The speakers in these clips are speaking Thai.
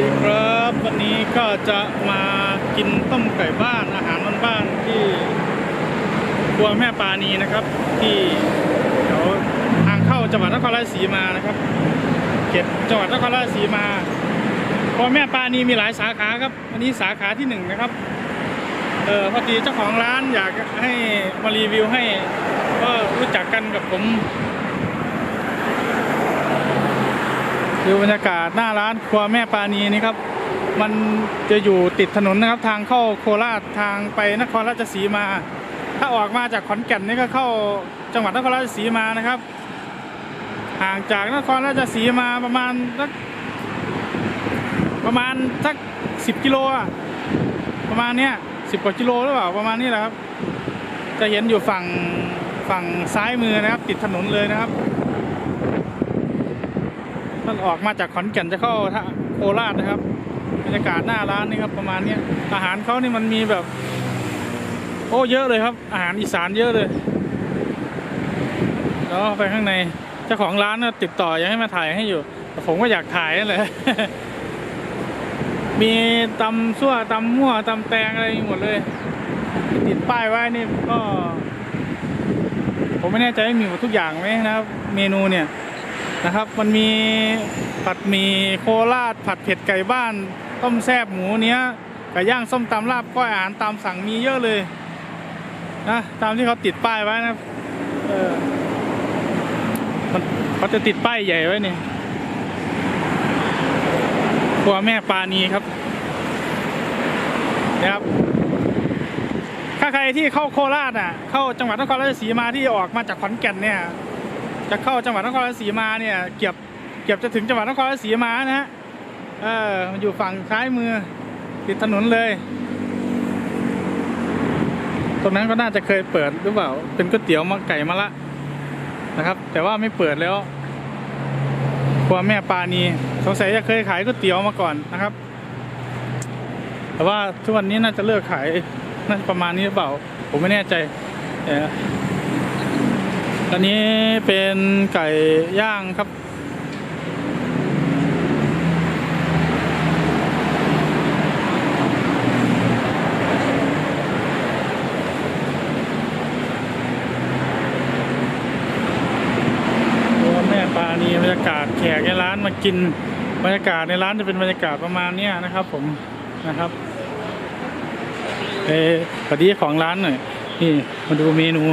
ดีครับวันนี้ก็จะมากินต้มไก่บ้านอาหารบ้านๆที่ครัวแม่ปานีนะครับ ที่แถวทางเข้าจังหวัดนครราชสีมานะครับเขตจังหวัดนครราชสีมาครัวแม่ปานีมีหลายสาขาครับวันนี้สาขาที่หนึ่งนะครับเออพอดีเจ้าของร้านอยากให้มารีวิวให้ก็รู้จักกันกับผม ดูบรรยากาศหน้าร้านครัวแม่ปานีนี่ครับ มันจะอยู่ติดถนนนะครับ ทางเข้าโคราชทางไปนครราชสีมา ถ้าออกมาจากขอนแก่นนี่ก็เข้าจังหวัดนครราชสีมานะครับ ห่างจากนครราชสีมาประมาณสักประมาณสักสิบกิโลอะประมาณเนี้ยสิบกว่ากิโลหรือเปล่าประมาณนี้แหละครับ จะเห็นอยู่ฝั่งฝั่งซ้ายมือนะครับ ติดถนนเลยนะครับ ถ้าออกมาจากขอนแก่นจะเข้าโคราชนะครับบรรยากาศหน้าร้านนี่ครับประมาณเนี้ยอาหารเขานี่มันมีแบบ โอ้เยอะเลยครับ อาหารอีสานเยอะเลยแล้วไปข้างในเจ้าของร้านติดต่ออยากให้มาถ่ายให้อยู่แต่ผมก็อยากถ่ายนั่นแหละมีตำซั่วตำมั่วตำแตงอะไรหมดเลย ติดป้ายไว้นี่ก็ ผมไม่แน่ใจว่ามีหมดทุกอย่างไหมนะครับ เมนูเนี่ย นะครับ มันมีผัดหมี่โคราชผัดเผ็ดไก่บ้าน ต้มแซ่บหมูเนี้ยไก่ย่างส้มตำลาบก้อยอาหารตามสั่งมีเยอะเลยนะตามที่เขาติดป้ายไว้นะเออมันเขาจะติดป้ายใหญ่ไว้เนี่ยครัวแม่ปานีครับนะครับ ถ้าใครที่เข้าโคราชอะ เข้าจังหวัดนครราชสีมาที่ออกมาจากขอนแก่นเนี่ย จะเข้าจังหวัดนครราชสีมาเนี่ยเกือบเกือบจะถึงจังหวัดนครราชสีมานะฮะเออมันอยู่ฝั่งซ้ายมือติดถนนเลย ตรงนั้นก็น่าจะเคยเปิดหรือเปล่า เป็นก๋วยเตี๋ยวมาไก่มะละนะครับ แต่ว่าไม่เปิดแล้วครัวแม่ปานีสงสัยจะเคยขายก๋วยเตี๋ยวมาก่อนนะครับ แต่ว่าทุกวันนี้น่าจะเลิกขายน่าจะประมาณนี้หรือเปล่า ผมไม่แน่ใจเอ อันนี้เป็นไก่ย่างครับดูว่าแม่ปลานี่บรรยากาศแขกในร้านมากินบรรยากาศในร้านจะเป็นบรรยากาศประมาณนี้นะครับ ผมนะครับเออสวัสดีของร้านหน่อยนี่มาดูเมนู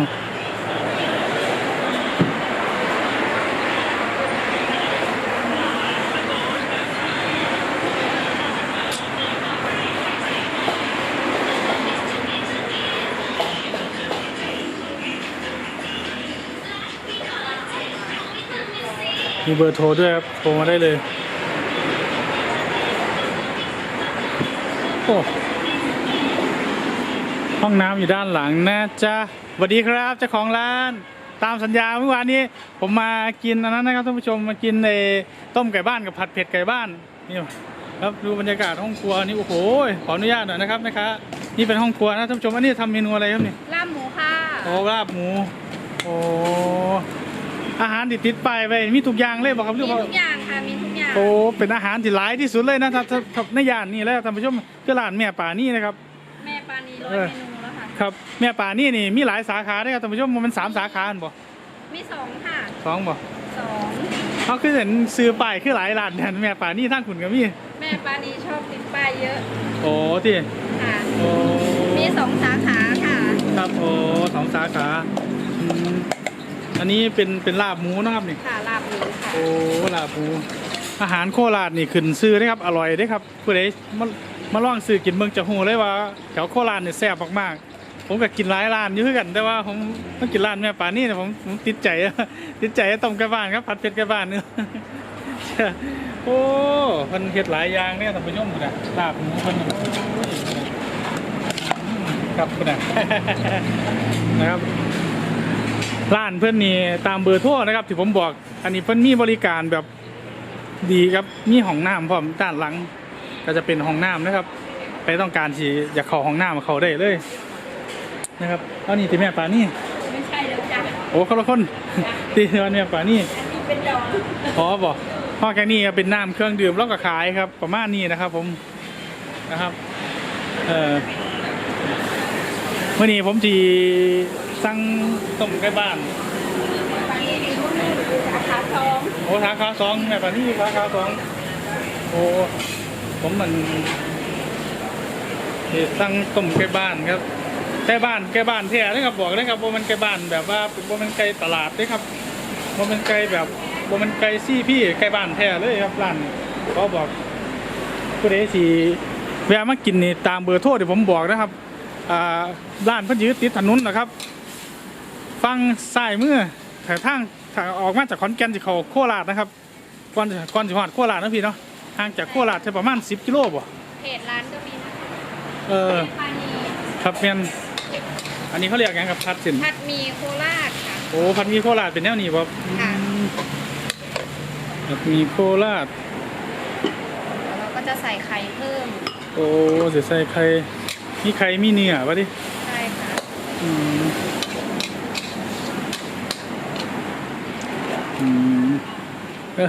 มีเบอร์โทรด้วยครับ โทรมาได้เลย โอ้ ห้องน้ำอยู่ด้านหลังนะจ๊ะสวัสดีครับเจ้าของร้าน ตามสัญญาเมื่อวานนี้ ผมมากินอันนั้นนะครับท่านผู้ชมมากินในต้มไก่บ้านกับผัดเผ็ดไก่บ้านนี่ครับดูบรรยากาศห้องครัวนี่โอ้โหขออนุญาตหน่อยนะครับนะคะนี่เป็นห้องครัวนะท่านผู้ชมอันนี้ทำเมนูอะไรครับเนี่ยลาบหมูค่ะโอ้ลาบหมูโอ้ อาหารติดติดๆไปไปมีทุกอย่างเลยบอกครับมีเรื่องว่าทุกอย่างค่ะ มีทุกอย่าง โอ้เป็นอาหารที่หลายที่สุดเลยนะถ้าถ้าถ้าในย่านนี่แล้วท่านผู้ชมคือร้านแม่ป่านี่นะครับ แม่ปานีร้อยเออเมนูแล้วค่ะ ครับแม่ป่านี่นี่มีหลายสาขาด้วยครับท่านผู้ชมมันสามสาขาอันบ่มีสองค่ะสองบ่สอง เขาคือเห็นซื้อป้ายคือหลายร้านเนี่ยแม่ป่านี่ท่านขุนก็มีแม่ปานีชอบติดป้ายเยอะโอ้ที่ค่ะ โอ้มีสองสาขาค่ะ ครับโอ้สองสาขาอืม อันนี้เป็นเป็นลาบหมูนะครับนี่ค่ะลาบหมูค่ะโอ้ลาบหมูอาหารโคราชนี่ขึ้นซื้อได้ครับอร่อยได้ครับผู้ใดมามาลองซื้อกินเมืองจะหูเลยว่าแถวโคราชเนี่ยแซ่บมากๆ ผมก็กินหลายร้านอยู่คือกัน แต่ว่าผมต้องกินร้านแม่ป่านี่เนี่ยผมผมติดใจติดใจต้มไก่บ้านครับผัดเผ็ดไก่บ้านเนี่ยโอ้มันเฮ็ดหลายอย่างเนี่ยท่านผู้ชมนะลาบหมูมันโอ้ยอืมครับคุณนะนะครับ ร้านเพื่อนนี่ตามเบอร์โทรนะครับที่ผมบอก อันนี้เพื่อนมีบริการแบบดีครับมีห้องน้ำพร้อมด้านหลัง ก็จะเป็นห้องน้ำนะครับ ไปต้องการที่อยากเข้าห้องน้ำเขาได้เลยนะครับเอานี่ที่แม่ป่านี่ไม่ใช่แล้วจ้ะโอ้คนละคนที่วันแม่ป่านี่อันนี้เป็นดองอ๋อบอกนอกจากนี้ก็เป็นน้ำเครื่องดื่มแล้วก็ขายครับ ประมาณนี้นะครับ ผมนะครับเออเมื่อนี้ผมจี สั่งต้มไก่บ้านปลานีสาขาสองโอ้สาขาสองแม่ปานี่สาขาสองโอ้ผมมันที่สั่งต้มไก่บ้านครับไก่บ้านไก่บ้านแท้เลยครับบอกเลยครับว่ามันไก่บ้านแบบว่าว่ามันไก่ตลาดเลยครับว่ามันไก่แบบว่ามันไก่ซี่พี่ไก่บ้านแท้เลยครับร้านเขาบอกผู้ใดสิแวะมากินนี่ตามเบอร์โทรที่ผมบอกนะครับร้านเพิ่นยืดติดถนนนะครับ ฟังซ้ายมือทางทางทางออกมาจากขอนแก่นสิเขาโคราชนะครับก่อนจะก่อนสิฮอดโคราชนะพี่เนาะห่างจากโคราชแค่ประมาณ 10 กิโลบ่เพจร้านก็มีนะคะเออปลานีครับแม่นอันนี้เขาเรียกหยังครับพัดสินผัดหมีโคราชค่ะ โอ้พัดหมีโคราชเป็นแนวนี้บ่ค่ะอืมพัดหมีโคราชแล้วเราก็จะใส่ไข่เพิ่มโอ้สิใส่ไข่มีไข่มีเนื้อบ่ดิ ใช่ค่ะ อืมอืม เม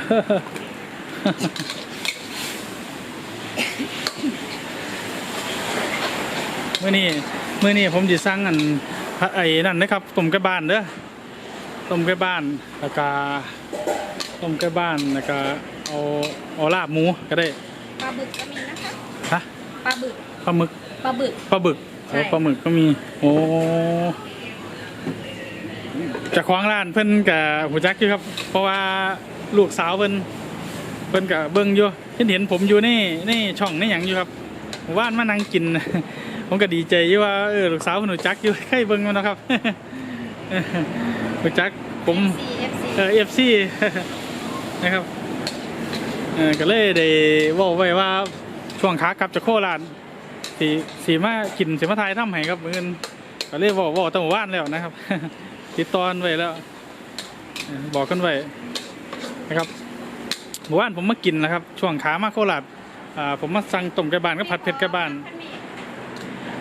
ื่อนี้เมื่อนี้ผมจะสั่งอันพระไอ้นั่นนะครับต้มไก่บ้านเด้อต้มไก่บ้านแล้วก็ต้มไก่บ้านแล้วก็เอาเอาลาบหมูก็ได้ปลาบึกก็มีนะคะฮะปลาบึกปลาหมึกปลาบึกปลาบึกใช่โอ้ปลาหมึกก็มี โอ้เจะคว้าของร้านเพิ่นกับหูจักอยู่ครับ เพราะว่า ลูกสาวเพิ่นเพิ่นกับเบิ่งอยู่เห็นเห็นผมอยู่นี่นี่ช่องนี่หยังอยู่ครับหมู่บ้านมานั่งกิน ผมก็ดีใจอยู่ว่าเออลูกสาวเพิ่นหูจักอยู่ใครเบิ่งมันนะครับหูจักผม FC เออฟซีนะครับเออก็เลยได้เว่าไว้ว่าช่วงขากลับจากโคราชสีสีมากินสีมาไทยทำให้ครับมือนก็เลยบอกบอกตั้งแต่ว่านแล้วนะครับ ติดตอนไว้แล้วเออบอกกันไว้ นะครับเมื่อวานผมมากินนะครับ ช่วงขามาโคราชอ่าผมมาสั่งต้มไก่บ้านกับผัดเผ็ดไก่บ้าน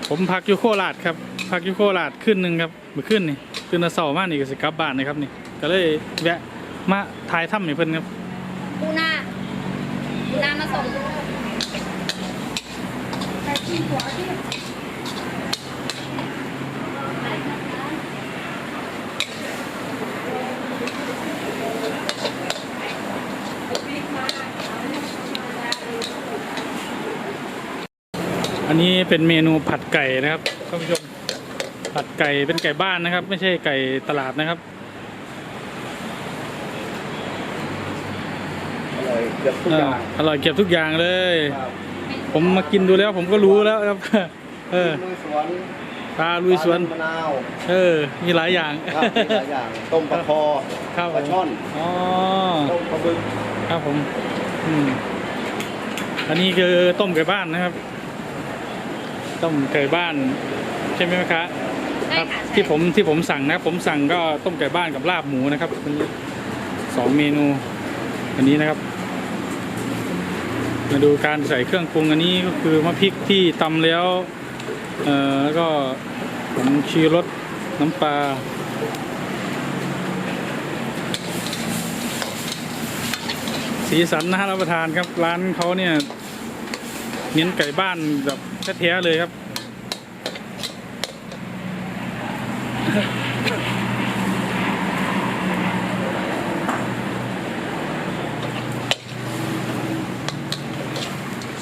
ผมพักอยู่โคราชครับพักอยู่โคราชขึ้นหนึ่งครับเมื่อคืนนี่คืนวันเสาร์มานี่ก็สิกลับบ้านนะครับนี่ ก็เลยแวะมาถ่ายถ้ำให้เพิ่นครับปูนาปูนามาส่ง อันนี้เป็นเมนูผัดไก่นะครับท่านผู้ชมผัดไก่เป็นไก่บ้านนะครับ ไม่ใช่ไก่ตลาดนะครับอร่อยเกือบทุกเอออย่างอร่อยเก็บทุกอย่างเลย ครับผมมากินดูแล้วผมก็รู้แล้วครับ เออลุยสวนปลาลุยสวน ปลามะนาวเออ มีหลายอย่าง ครับมีหลายอย่างต้มปลาคอครับปลาช่อนอ๋อ ต้มปลาบึกครับผมอืมอันนี้คือต้มไก่บ้านนะครับ ต้มไก่บ้าน ใช่ไหมคะได้ครับค่ะใช่ที่ผมที่ผมสั่งนะ ผมสั่งก็ต้มไก่บ้านกับลาบหมูนะครับอันนี้สองเมนูอันนี้นะครับ มาดูการใส่เครื่องปรุงอันนี้ก็คือมะพริกที่ตำแล้วเอ่อแล้วก็ผมชีรสน้ำปลาสีสันนะฮะรับประทานครับร้านเขาเนี่ยเน้นไก่บ้านแบบ แท้ๆเลยครับ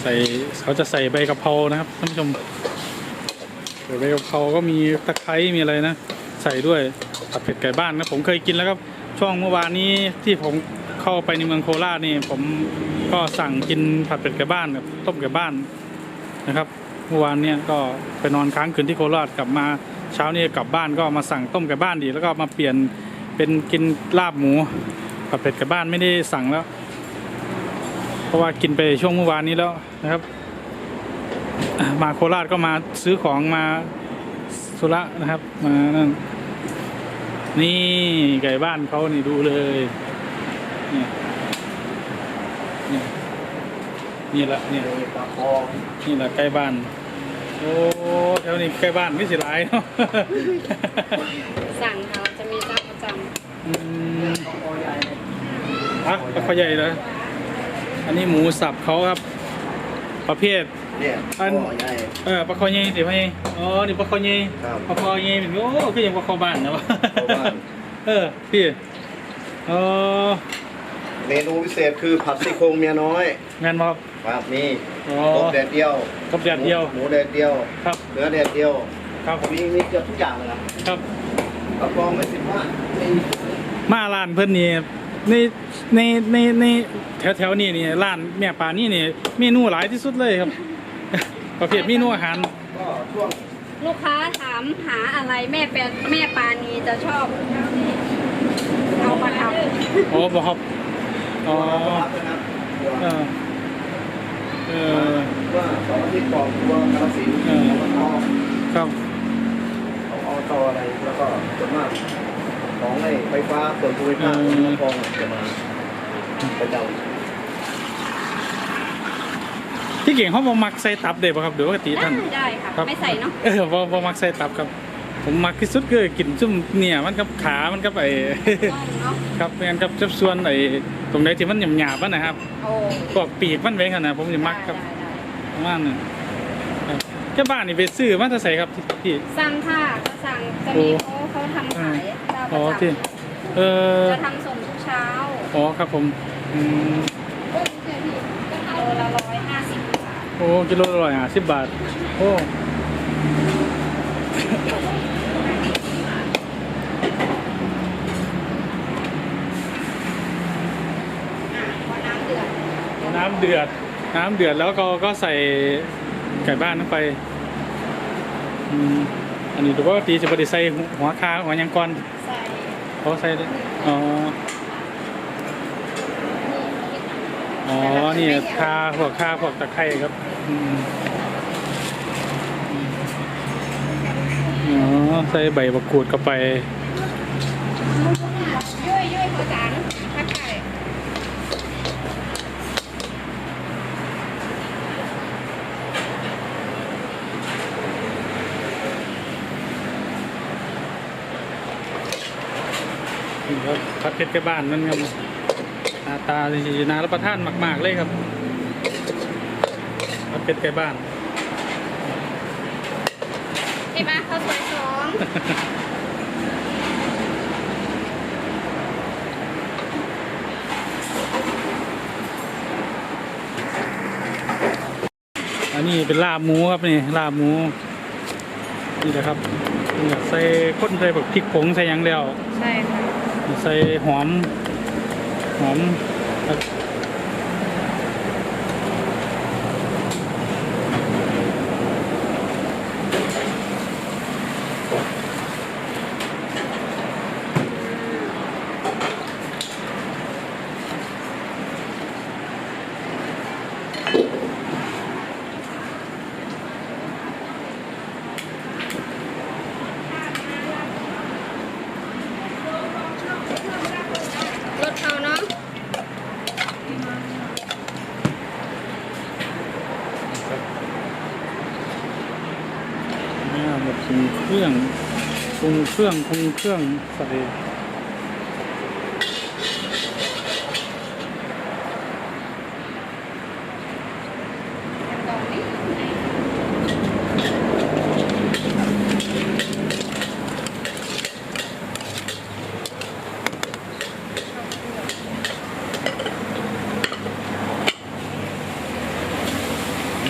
ใส่เขาจะใส่ใบกะเพรานะครับท่านผู้ชมใส่ใบกะเพราก็มีตะไคร้มีอะไรนะ ใส่ด้วยผัดเผ็ดไก่บ้านนะผมเคยกินแล้วครับช่วงเมื่อวานนี้ที่ผมเข้าไปในเมืองโคราชนี่ผมก็สั่งกินผัดเผ็ดไก่บ้านกับต้มไก่บ้านนะครับ เมื่อวานเนี่ยก็ไปนอนค้างคืนที่โคราชกลับมาเช้านี้กลับบ้านก็มาสั่งต้มไก่บ้านดี แล้วก็มาเปลี่ยนเป็นกินลาบหมูผัดเผ็ดไก่บ้านไม่ได้สั่งแล้ว เพราะว่ากินไปช่วงเมื่อวานนี้แล้วนะครับ มาโคราชก็มาซื้อของมาสุระนะครับมานั่นนี่ไก่บ้านเขานี่ดูเลยเนี่ย นี่แหละเนี่ยมีปลาคอนี่แหละใกล้บ้าน โอ้แถวนี้ใกล้บ้านไม่สิหลายเนาะสั่งค่ะเราจะมีเจ้าประจอืมปลาคอใหญ่อะปลาคอใหญ่เลยำอันนี้หมูสับเขาครับ ประเภท เนี่ยอัน พ่อใหญ่ เออปลาคอเย่เดี๋ยวให้อ๋อนี่ปลาคอเย่ครับ ปลาคอเย่เป็นโอ้คือยังปลาคอบ้านนะวะปลาคอบ้านเออพี่เออ เมนูพิเศษคือผัดซี่โครงเมียน้อยแม่นบ่ครับ ครับนี่อ๋อ ต้มแดดเดียวต้มแดดเดียว หมูแดดเดียวครับเนื้อแดดเดียวครับผมมีมีเกือบทุกอย่างเลยนะครับ รับรองไม่ผิดพลาดไม่มาร้านเพิ่นนี่ในในในในแถวแถวๆนี้นี่ร้านแม่ปลานี่นี่เมนูหลายที่สุดเลยครับ ประเภทเมนูอาหาร ก็ช่วงลูกค้าถามหาอะไรแม่เป็นแม่ปานีจะชอบเอามาทำอ๋อบ่ครับ อ๋อ รับนะครับเออเออว่าสองอาทิตย์ก่อนตัวกระสินธุ์เออ แล้วก็ครับเอาอตอะไรแล้วก็ส่วนมากของไอ้ไฟฟ้าส่วนภูมิภาคของคลองจะมาประจำที่เก่งเขาบ่มักใส่ตับได้ป่ะครับเดี๋ยวปกติท่าน ได้ค่ะ ครับ ไม่ใส่เนาะเออบ่บ่มักใส่ตับครับ ผมมักที่สุดคือกินซุ่มเนี่ยมันกับขา มันกับไอ้น่องเนาะครับแม่นกับจับส่วนไอ้ตรงไหนที่มันหยาบๆมันนะครับโอ้พวกปีกมันไว้ขนาดผมจะมักครับได้ได้ประมาณนั้นครับแค่บ้านนี่ไปซื้อมาจะใส่ครับพี่พี่สั่งค่ะก็สั่งจะโอ้มีเขาเขาทำขายเจ้าปอ๋อระที่จเออำจะทำส่งทุกเช้าอ๋อครับผมอืมโลละร้อยห้าสิบบาทโอ้กิโลละร้อยห้าสิบบาทโอ้อะพอน้ำเดือด น้ำเดือด น้ำเดือดแล้วก็ก็ใส่ไก่บ้านลงไปอืมอันนี้ดูว่าตีจะปฏิใส่หัวคาหัวหยังก่อนใส่เขาใส่ได้อ๋ออ๋อ นี่คาพวกคาพวกตะไคร้ครับอืมอ๋อ ใส่ใบมะกรูดเข้าไปยุ่ยยุ่ยหัวจาง นี่ครับพัดเพชรใกล้บ้านนั่นครับหน้าตาสีน่ารับประทานมาก ๆ เลยครับพัดเพชรใกล้บ้านพี่มาข้าวสวยสองอันนี้เป็นลาบหมูครับนี่ลาบหมูนี่แหละครับนี่ใส่ข้นใส่แบบพริกผงใส่หยังแล้วใช่ค่ะ ใส่หอมหอมครับรสเขาเนาะ นี่หมดปรุงเครื่องปรุง เครื่องปรุงเครื่องใส่ตรงนี้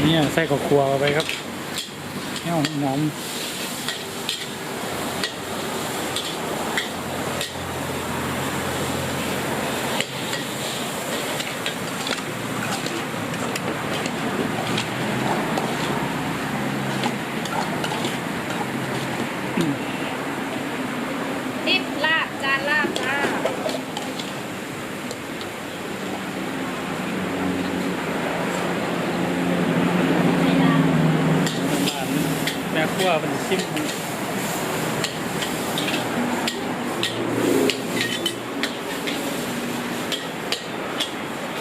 เนี่ยใส่ข้าวคั่วไปครับเนี่ยหอมอืม ทิปลาบจานลาบจ้า ร้านแม่ครัวเป็นชิม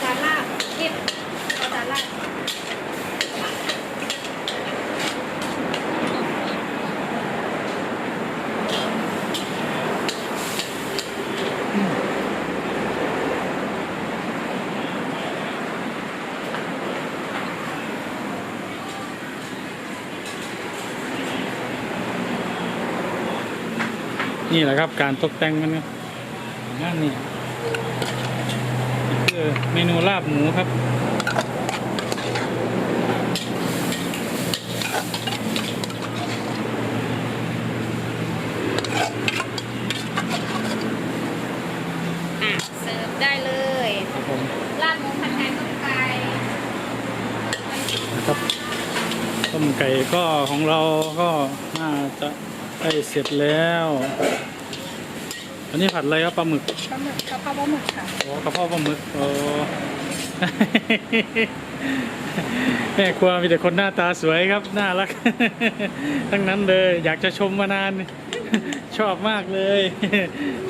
จานลาบทิปเอาจานลาบ นี่แหละครับ การตกแต่งมันครับงานนี่นี่คือเมนูลาบหมูครับอะเสิร์ฟได้เลยครับผมราดหมูผัดไทยต้มไก่นะครับต้มไก่ก็ของเราก็น่าจะ ได้เสร็จแล้ว อันนี้ผัดอะไรครับปลาหมึกปลาหมึกกะเพราปลาหมึกค่ะโอ้กระเพาะปลาหมึกโอ้ แม่ครัวมีแต่คนหน้าตาสวยครับ น่ารัก ทั้งนั้นเลย อยากจะชมมานาน ชอบมากเลย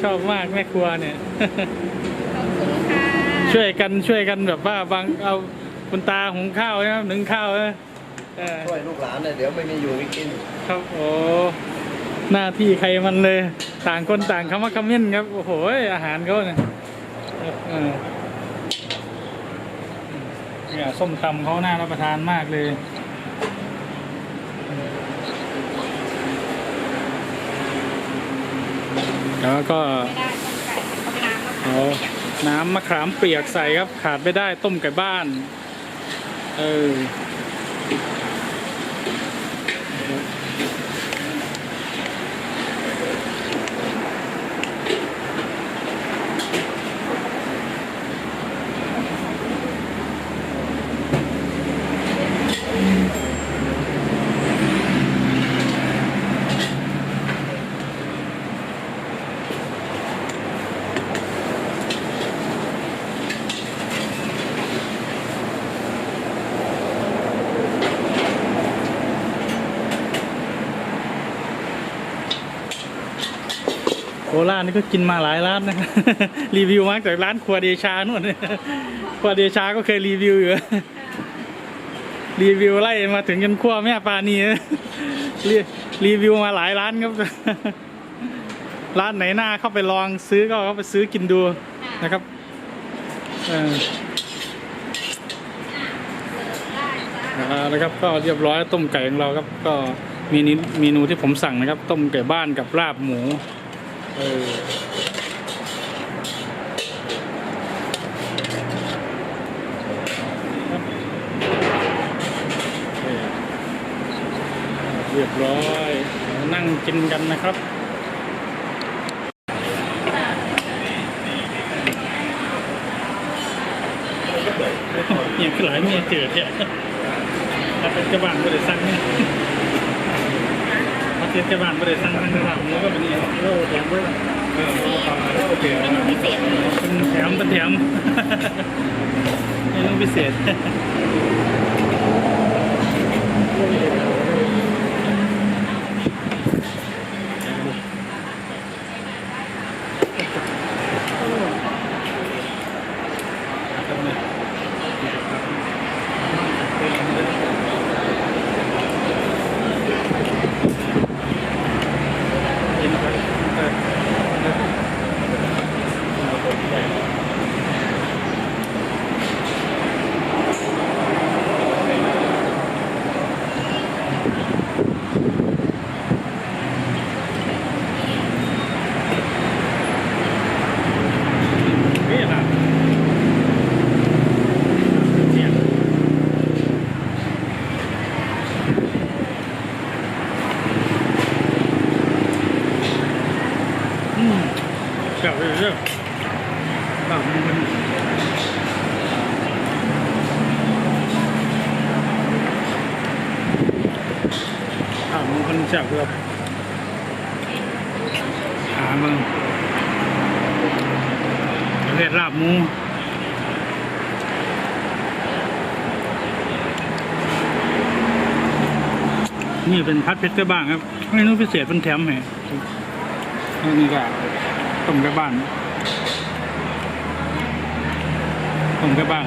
ชอบมากแม่ครัวเนี่ย ขอบคุณค่ะช่วยกันช่วยกันแบบว่าบางเอาคุณตาหุงข้าวนะครับหนึ่งข้าวนะเออช่วยลูกหลานเนี่ยเดี๋ยวไม่มีอยู่ไม่กิน ครับโอ้ หน้าที่ใครมันเลย ต่างคนต่างคำว่าคำเม่นครับ โอ้โห อาหารเขาเนี่ยเนี่ยส้มตำเขาน่ารับประทานมากเลยแล้วก็ไม่ได้ต้มไก่ต้มน้ำมะขามเอาน้ำมะขามเปียกใส่ครับ ขาดไม่ได้ต้มไก่บ้าน เออ ก็กินมาหลายร้านนะ รีวิวมาจากร้านครัวเดชานู่นครัวเดชาก็เคยรีวิวอยู่ รีวิวไล่มาถึงจนครัวแม่ปานีรีรีวิวมาหลายร้านครับ ร้านไหนหน้าเข้าไปลองซื้อก็เข้าไปซื้อกินดูนะครับออได้จ้าอ่านะครับก็เรียบร้อยต้มไก่ของเราครับ ก็มีนิเมนูที่ผมสั่งนะครับ ต้มไก่บ้านกับลาบหมู เออเรียบร้อย นั่งกินกันนะครับเนี่ยหลายเมียเจิดเนี่ยถ้าเป็นกระบานไม่ได้สั่งเนี่ย เป็นกระบานไม่ได้สั่งทางกระบานนี้ก็เป็นอย่างนี้โอ้แถมด้วยเออโอ้ความโอเคเมนูพิเศษเป็นแถมเป็นแถมเมนูพิเศษกินไปเออ นี่ล่ะเสียงอืมแซ่บเลยเด้อลาบมันมันลา บมันมันแซ่บครับหามึงประเภทลาบมูนี่เป็นพัดเพชรกระบ้างครับเมนูพิเศษเป็นแถมให้นนี้ก็ต้มกระบ้างต้มกระบ้าง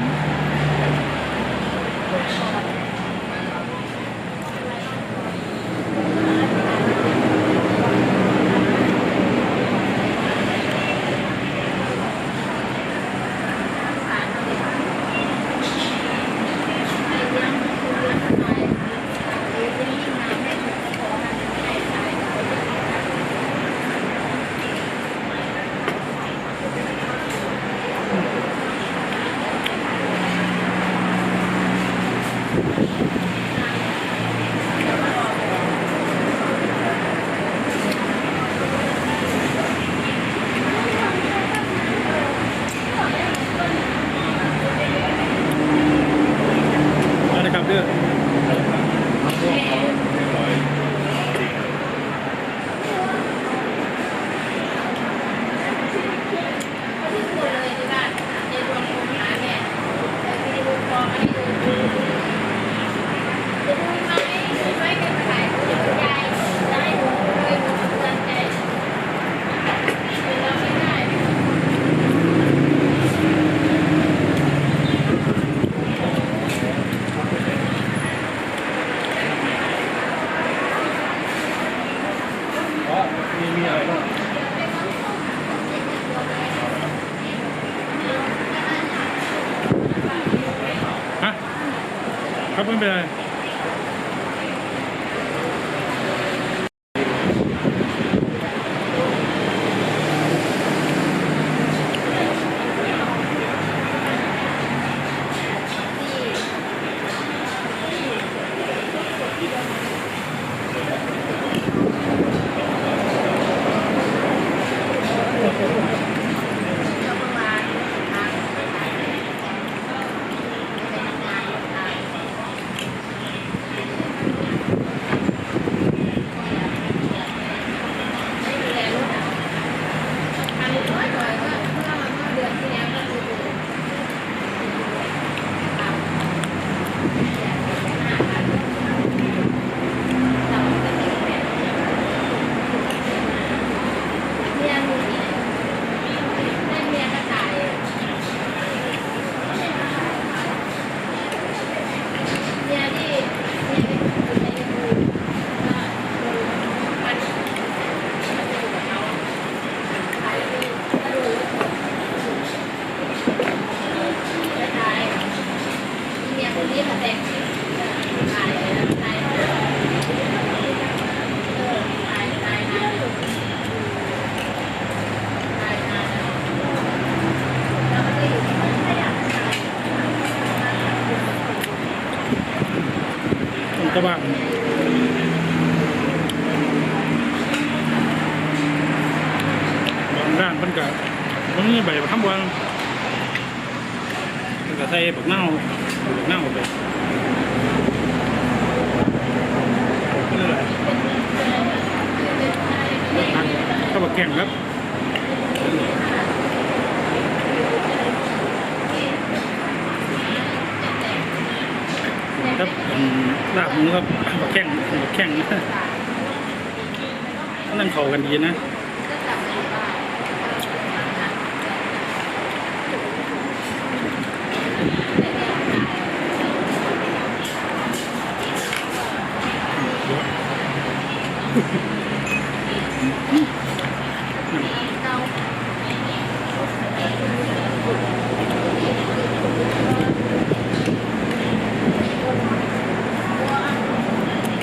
ค นั่นเขากันดีนะ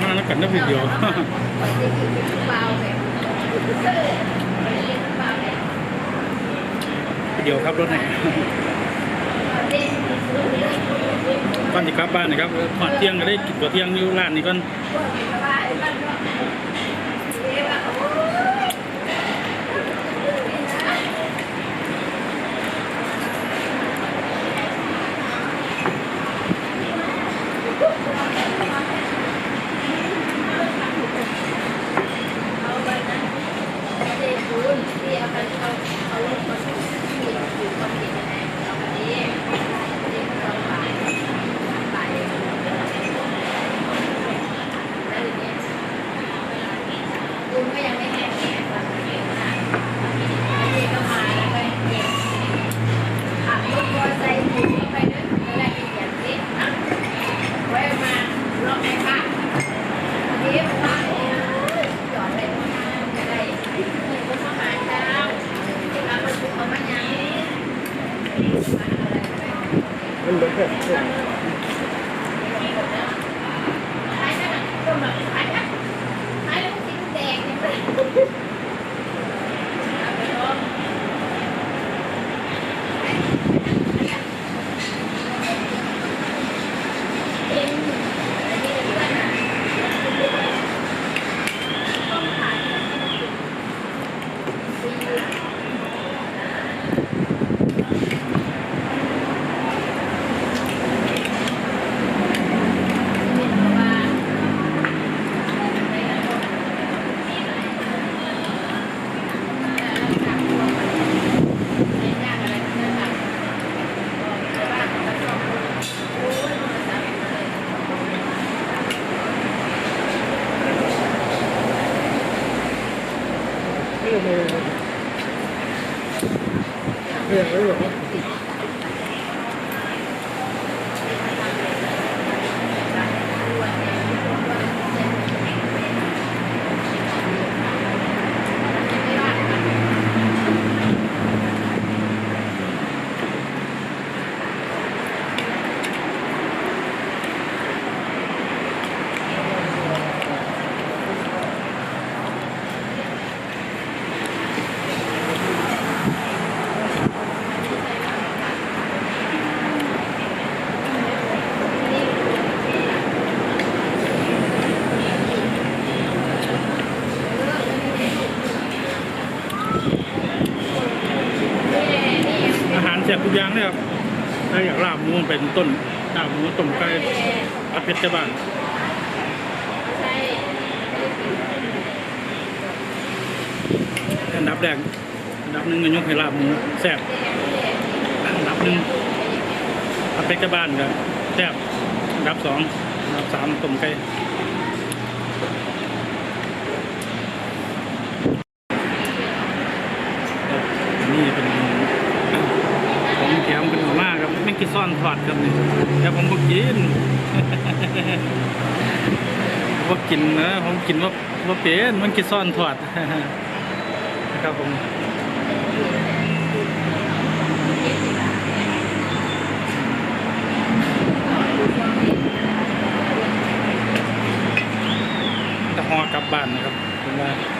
มาแล้วกันนะวิดีโอ เดียวครับรถไหนก่อนจะกลับบ้านนะครับก่อนเที่ยงก็ได้กินตัวเที่ยงนิ้วร้านนี้ก่อน หน่อยขายนะขายแล้วก็กินแดงเนี่ย 对，没有。 ต้นลาบหมูต้มไก่อาเพชรจะบ้านอันดับแรกอันดับหนึ่งก็ยกให้ลาบหมูแซ่บอันดับหนึ่งอาเพชรจะบ้านก็แซ่บอันดับสองอันดับสามต้มไก่นี่เป็น ของแถมเป็นหัวมากครับไม่กินซ่อนทอดครับนี่แต่ผมก็กิน ว่ากินนะผม กินว่าว่าเป็นมันกินซ่อนถอดนะครับผมแต่หอกลับบ้านนะครับ